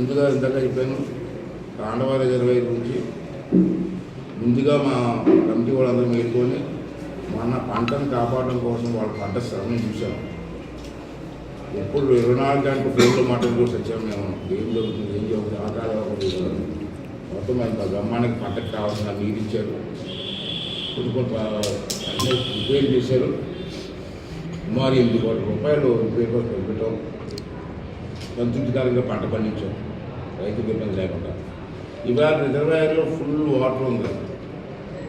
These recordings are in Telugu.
ముందుగా ఇందాక చెప్పాను తాండవ రిజర్వాయర్ నుంచి ముందుగా మా కమిటీ వాళ్ళందరం మేలుకొని మన పంటను కాపాడడం కోసం వాళ్ళ పంట శ్రమని చూసాం ఎప్పుడు ఇరవై నాలుగు గంటలు ఫోన్లో మాట్లాడుకుంటూ వచ్చాము మేము ఏం జరుగుతుంది ఏం జరుగుతుంది ఆ మొత్తం మా బ్రహ్మాండకి పంటకు కావాల్సిన నీరు ఇచ్చారు. కొన్ని కొంత అన్నీ రిపేర్ చేశారు. సుమారు ఎనిమిది కోట్ల రూపాయలు రిపేర్ కోసం పెట్టాం సంతృప్తికరంగా పంట పండించాం. రైతుకు ఇబ్బంది లేకుండా. ఇవాళ రిజర్వాయర్లో ఫుల్ వాటర్ ఉంది.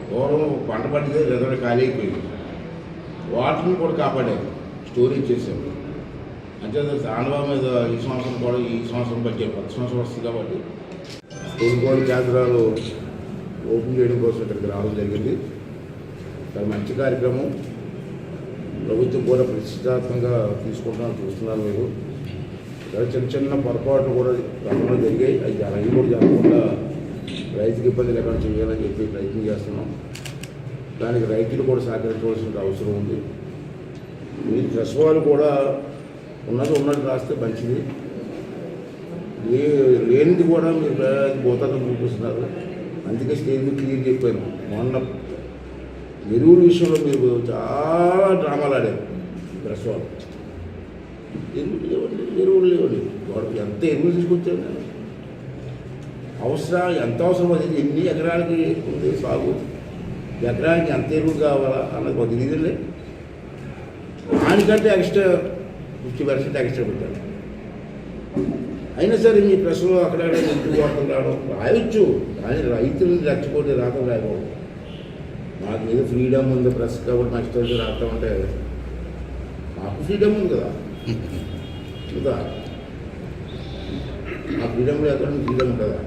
పూర్వం పంట పండితే రిజర్వాయర్ ఖాళీ అయిపోయింది. వాటర్ని కూడా కాపాడారు. స్టోరేజ్ చేశారు. అంతే ఆనవా మీద ఈ సంవత్సరం కూడా ఈ సంవత్సరం బడ్జెట్ కొత్త సంవత్సరం వస్తుంది కాబట్టి. కొనుగోలు కేంద్రాలు ఓపెన్ చేయడం కోసం ఇక్కడికి రావడం జరిగింది. చాలా మంచి కార్యక్రమం. ప్రభుత్వం కూడా ప్రతిష్టాత్మకంగా తీసుకుంటున్నాను చూస్తున్నారు మీరు. చిన్న చిన్న పొరపాట్లు కూడా గతంలో జరిగాయి. అవి అలాగే కూడా జరగకుండా రైతుకి ఇబ్బంది లేకుండా చేయాలని చెప్పి ప్రయత్నం చేస్తున్నాం. దానికి రైతులు కూడా సహకరించవలసిన అవసరం ఉంది. మీ ప్రసవాలు వాళ్ళు కూడా ఉన్నది ఉన్నది రాస్తే మంచిది. లేనిది కూడా మీరు భూతాన్ని చూపిస్తున్నారు. అందుకే స్టేజ్ మీద క్లియర్ చెప్పాను. మొన్న ఎరువుల విషయంలో మీరు చాలా డ్రామాలు ఆడారు. ప్రెస్ వాళ్ళు. ఎరువులు లేవండి? ఎరువులు లేవండి? వాడికి ఎంత ఎరువులు తీసుకొచ్చాను నేను అవసరం ఎంత అవసరం? అది ఎన్ని ఎకరాలకి ఉంది సాగు? ఎకరానికి ఎంత ఎరువు కావాలా? అన్నది ఒక తెలియదులే దానికంటే ఎక్స్ట్రా ఫిఫ్టీ పర్సెంట్ ఎక్స్ట్రా పెట్టాను అయినా సరే మీ ప్రశ్నలు అక్కడక్కడ ఎందుకు వార్తలు రావడం? రాయొచ్చు. కానీ రైతులను రెచ్చగొట్టి రావడం రాయకూడదు. మాకు ఏదో ఫ్రీడమ్ ఉంది ప్రెస్ కాబట్టి మా ఇష్టం వచ్చి మాకు ఫ్రీడమ్ ఉంది కదా. కదా మా ఫ్రీడమ్ ఎక్కడ ఫ్రీడమ్ కదా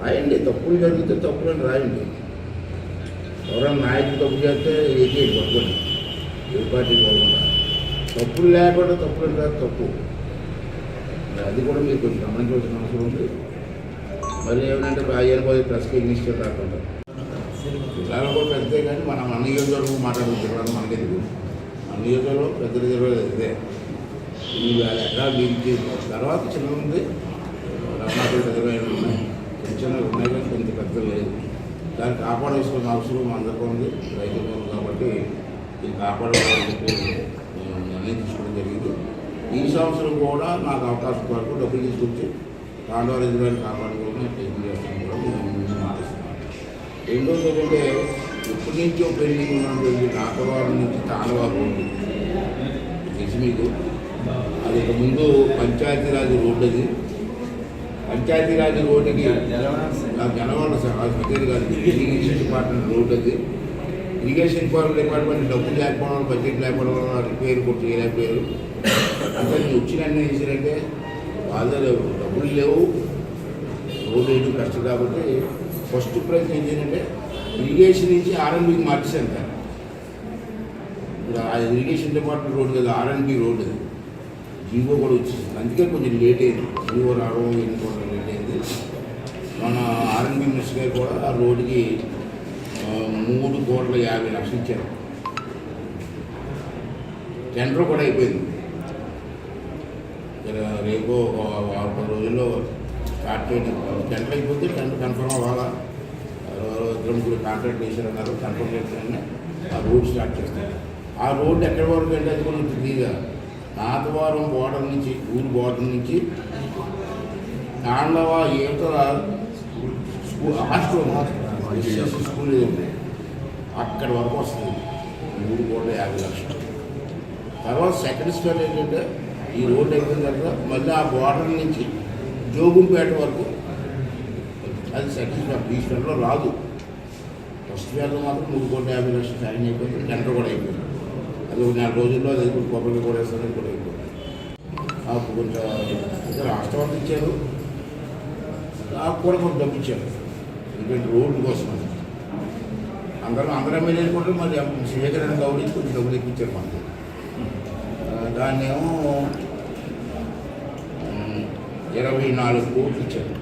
రాయండి తప్పులు జరిగితే తప్పులని రాయండి. ఎవరైనా నాయకులు తప్పు చేస్తే ఏకే పడుకోండి ఏ పార్టీ పోకుండా. తప్పులు లేకుండా తప్పులు అంటే తప్పు. అది కూడా మీరు కొంచెం గమనించవలసిన అవసరం ఉంది. మరి ఏమంటే అయ్యని పోయి ప్రెస్కి ఇన్నిస్టర్ రాకుండా జిల్లాలో కూడా పెద్దే కానీ మనం మన నియోజకవర్గం మాట్లాడుకుంటున్నాను మనకి తెలియదు మన నియోజకవర్గంలో పెద్ద రిజర్వేది ఇదే. ఈ వేల ఎకరాలు తర్వాత చిన్న ఉంది రమణాపేట రిజర్వాయర్ ఉన్నాయి. చిన్న ఉన్నాయి కానీ కొంత పెద్ద లేదు. దాన్ని కాపాడవలసిన అవసరం అందరికీ ఉంది. రైతు ఉంది కాబట్టి ఇది కాపాడాలని నేను నిర్ణయం తీసుకోవడం జరిగింది. ఈ సంవత్సరం కూడా నాకు అవకాశం వరకు డబ్బులు తీసుకొచ్చి తాండవ రిజర్వాయర్ కాపాడుకోవడం ప్రయత్నం చేస్తాను కూడా నేను ముందు మాటిస్తున్నాను. రెండోది ఏంటంటే ఇప్పటి నుంచో పెండింగ్ ఉన్నటువంటి నాగవారం నుంచి తాండవ ఉంది. తెలిసి మీకు. అది ముందు పంచాయతీరాజ్ రోడ్డు అది. పంచాయతీరాజ్ రోడ్డుకి నాకు జనవరం సత్యది కాదు ఇరిగేషన్ డిపార్ట్మెంట్ రోడ్ అది. ఇరిగేషన్ డిపార్ట్మెంట్ డబ్బులు లేకపోవడం బడ్జెట్ లేకపోవడం వల్ల రిపేర్ కొట్టి చేయలేకపోయారు. అంటే నేను వచ్చిన చేశారంటే వాళ్ళ డబ్బులు లేవు. రోడ్డు వేయడం కష్టం కాబట్టి ఫస్ట్ ప్రయత్నం ఏం చేయాలంటే ఇరిగేషన్ నుంచి ఆర్ఎన్బికి మార్చేసాను సార్ ఇప్పుడు ఆ ఇరిగేషన్ డిపార్ట్మెంట్ రోడ్ కదా ఆర్ఎన్బి రోడ్ అది. జీవో కూడా వచ్చేసింది. అందుకే కొంచెం లేట్ అయింది. జీవో రావడం ఎన్ని కూడా లేట్ అయింది? మన ఆర్ఎన్బి మినిస్టర్ గారు కూడా ఆ రోడ్డుకి మూడు కోట్ల యాభై లక్షలు ఇచ్చారు. టెండర్ కూడా అయిపోయింది. ఇక రేపు ఒక వారం పది రోజుల్లో స్టార్ట్ చేయడం. టెండర్ అయిపోతే టెండర్ కన్ఫర్మ్ అవ్వాలా? ఇద్దరు ముగ్గురు కాంట్రాక్ట్ చేశారన్నారు కన్ఫర్మ్ చేస్తారని ఆ రోడ్ స్టార్ట్ చేస్తారు. ఆ రోడ్డు ఎక్కడి వరకు అంటే అది కూడా తెలియదు? ఆదివారం బోర్డర్ నుంచి ఊరు బోర్డర్ నుంచి తాండవ యువతల స్కూల్ హాస్టల్ స్కూల్ ఉంది. అక్కడి వరకు వస్తుంది. మూడు కోట్ల యాభై లక్షలు. తర్వాత సెకండ్ స్టెప్ ఏంటంటే ఈ రోడ్డు అయిపోయిన తర్వాత మళ్ళీ ఆ బోర్డర్ నుంచి జోగుంపేట వరకు అది సెకండ్ స్టార్ ఈ స్టెప్లో రాదు. ఫస్ట్ స్టెప్లో మాత్రం మూడు కోట్ల యాభై లక్షలు సైన్ అయిపోయింది టెండర్ కూడా అయిపోయింది. నాలుగు రోజుల్లో అది కొబ్బరి కూడా వేస్తుంది కూడా అయిపోయింది నాకు కొంచెం రాష్ట్రం అంతా ఇచ్చారు. నాకు కూడా కొంచెం డబ్బు ఎందుకంటే రోడ్డు కోసం అందరూ అందరూ ఎమ్మెల్యేలు కూడా మరి శ్రీకరణ గౌడీ కొంచెం డబ్బులు ఇప్పించారు మనకు ఆ, దాన్నేమో ఇరవై నాలుగు కోట్లు ఇచ్చారు.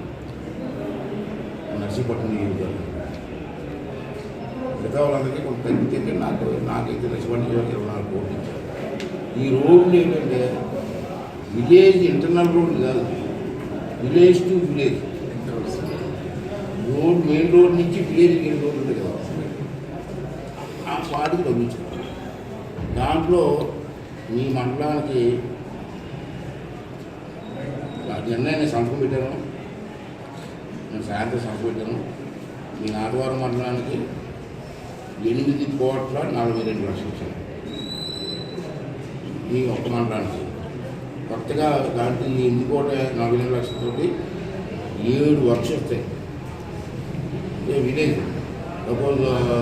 నర్సీపట్నం నియోజకవర్గం పెద్దవాళ్ళందరికీ కొంత తగ్గితే నాకు నాకైతే నర్సీపట్నం ఇరవై నాలుగు కోట్లు ఇచ్చారు. ఈ రోడ్లు ఏంటంటే విలేజ్ ఇంటర్నల్ రోడ్లు కాదు. Village to village. Road main road నుంచి విలేజ్ మెయిన్ రోడ్ ఉంది కదా. ఆ పాటికి తగ్గించారు దాంట్లో మీ మండలానికి నిన్న నేను సంతకం పెట్టాను. నేను సాయంత్రం సంతకం పెట్టాను. మీ నాటవారం మండలానికి ఎనిమిది కోట్ల నలభై రెండు లక్షలు ఇచ్చారు. ఈ ఒక్క మండలానికి. కొత్తగా దాంట్లో ఈ ఎనిమిది కోట్ల నలభై రెండు లక్షలతోటి ఏడు వర్క్స్ వస్తాయి. విలేజ్. సపోజ్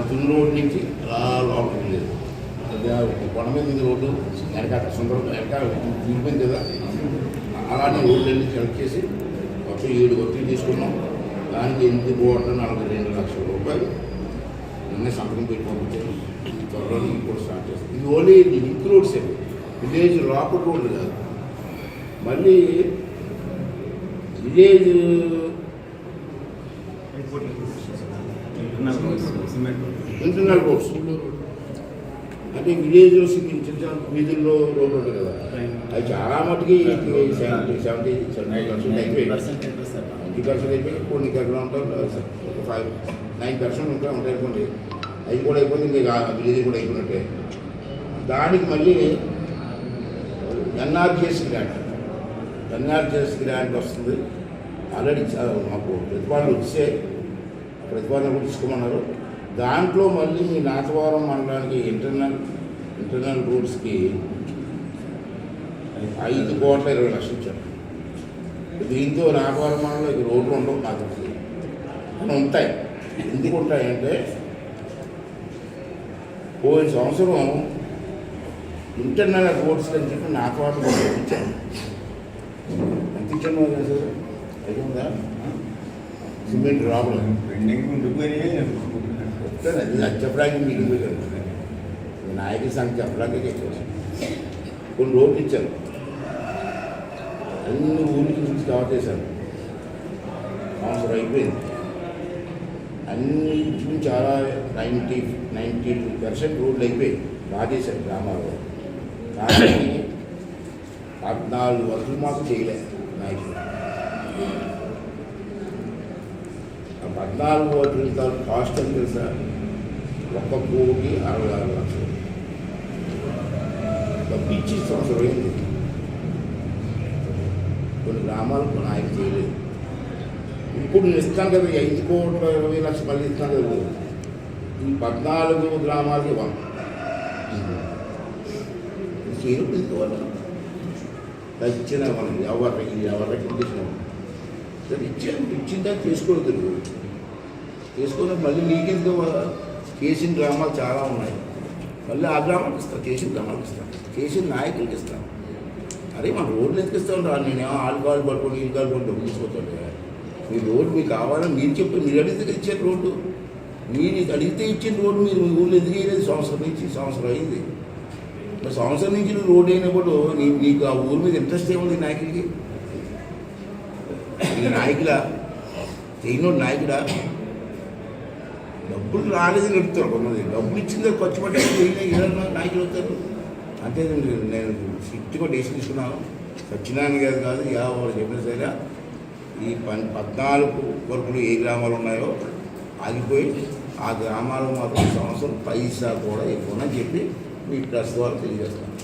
తుని రోడ్ నుంచి అలా లోపలికి విలేజ్ కొండ మీద రోడ్డు. వెనక సుందరం వెనక విడిపోయింది కదా. అలానే రోడ్లన్నీ సెలెక్ట్ చేసి మొత్తం ఏడు వర్కులు తీసుకున్నాం. దానికి ఎనిమిది కోట్ల నలభై రెండు లక్షల రూపాయలు నిన్న సంతకం పెట్టి పంపించారు త్వరలో ఇంకోటి స్టార్ట్ చేస్తాం. ఇది ఓన్లీ లింక్ రోడ్స్ అండి విలేజ్ లోపల రోడ్లు కాదు. మళ్ళీ విలేజ్ ఇంటర్నల్ రోడ్స్. అంటే విలేజ్లో చిన్న చిన్న వీధుల్లో రోడ్లు ఉంటాయి కదా. అవి చాలా మటుకి సెవెంటీ సెవెంటీ సెవెంటీ పర్సెంట్ అయిపోయి ట్వంటీ పర్సెంట్ అయిపోయి కొన్ని దగ్గర ఉంటారు ఒక ఫైవ్ నైన్ పర్సెంట్ ఉంటే ఉంటాయి అనుకోండి అవి కూడా అయిపోయింది ఇంకా విలేజ్ కూడా అయిపోయినట్టే. దానికి మళ్ళీ ఎన్ఆర్జిఎస్ గ్రాంట్. ఎన్ఆర్జిఎస్ గ్రాంట్ వస్తుంది. ఆల్రెడీ మాకు ప్రతిపాదన వచ్చే ప్రతిపాదన కూడా తీసుకోమన్నారు. దాంట్లో మళ్ళీ మీ నాతవరం మండలానికి ఇంటర్నల్ ఇంటర్నల్ రూట్స్కి ఐదు కోట్ల ఇరవై లక్షలు ఇచ్చారు. దీంతో నాగవరం మండలం ఇక రోడ్లు ఉండవు నాకు ఉంటాయి. ఎందుకు ఉంటాయంటే పోయిన సంవత్సరం ఇంటర్నల్ రోడ్స్ అని చెప్పి నాతవరం ఇచ్చాను ఎంత ఇచ్చాను నాకు తెలుసు అయిపోయిందా సిమెంట్ రావడం పెండింగ్ చెప్తాను అది నాకు చెప్పడానికి మీకు ఇవ్వగలను నాయకుల సంఖ్య చెప్పడానికి చెప్పాను కొన్ని రోడ్లు ఇచ్చాను అన్ని ఊరికి నుంచి కవర్ చేశాను సంవత్సరం అయిపోయింది. అన్ని ఇంచుమించు చాలా నైంటీ నైంటీ టూ పర్సెంట్ రోడ్లు అయిపోయాయి బాగా చేశారు గ్రామాల్లో కానీ పద్నాలుగు వర్షాలు మాత్రం చేయలేదు నాయకులు ఆ పద్నాలుగు ఓట్ల తాలూకు కాస్ట్ ఎంత తెలుసా ఒక్క కోటి అరవై ఆరు లక్షలు ఒక పిచ్చి సంవత్సరం అయింది కొన్ని గ్రామాలు కొన్ని ఆయన చేయలేదు ఇప్పుడు నేను ఇస్తాను కదా ఐదు కోట్ల ఇరవై లక్షలు మళ్ళీ ఇస్తాను కదా. ఈ పద్నాలుగు గ్రామాలకి ఇవ్వం. చేయడం ఇచ్చిన మనం ఎవరికి ఎవరికి సరే ఇచ్చాను ఇచ్చిన దాకా తీసుకోవద్దు నువ్వు. తీసుకుని మళ్ళీ నీకెందుకు చేసిన గ్రామాలు చాలా ఉన్నాయి. మళ్ళీ ఆ గ్రామాలకు ఇస్తాను చేసిన గ్రామాలకు ఇస్తాను చేసిన నాయకులకి ఇస్తాను అరే మన రోడ్లు ఎందుకు ఇస్తాను రా? నేనేమో ఆల్కహాల్ పట్టుకొని ఈల్కహాల్ పట్టుకొని డబ్బులు తీసుకుంటాను మీ రోడ్డు మీకు కావాలని మీరు చెప్పి మీరు అడిగితే ఇచ్చారు రోడ్డు. మీరు అడిగితే ఇచ్చిన రోడ్డు మీరు మీ ఊళ్ళో ఎందుకు వేయలేదు సంవత్సరం నుంచి సంవత్సరం అయింది. మరి సంవత్సరం నుంచి నువ్వు రోడ్డు అయినప్పుడు నీ నీకు ఆ ఊరి మీద ఇంట్రెస్ట్ ఏముంది నాయకుడికి? ఈ నాయకుల తెలియనోడు నాయకుడా? డబ్బులు రాలేదు నడుపుతారు కొంతమంది. డబ్బులు ఇచ్చింది ఖర్చు పట్టే నాయకులు అవుతారు. అంతే నేను నేను స్ట్రిక్ట్గా డెసిషన్ తీసుకున్నాను. సత్యనారాయణ గారు కాదు యా వాళ్ళు చెప్పిన సరే ఈ పన్ పద్నాలుగు వరకులు ఏ గ్రామాలు ఉన్నాయో ఆగిపోయి ఆ గ్రామాలు మాత్రం సంవత్సరం పైసా కూడా ఎక్కువ చెప్పి మీ ప్రెస్ ద్వారా తెలియజేస్తాను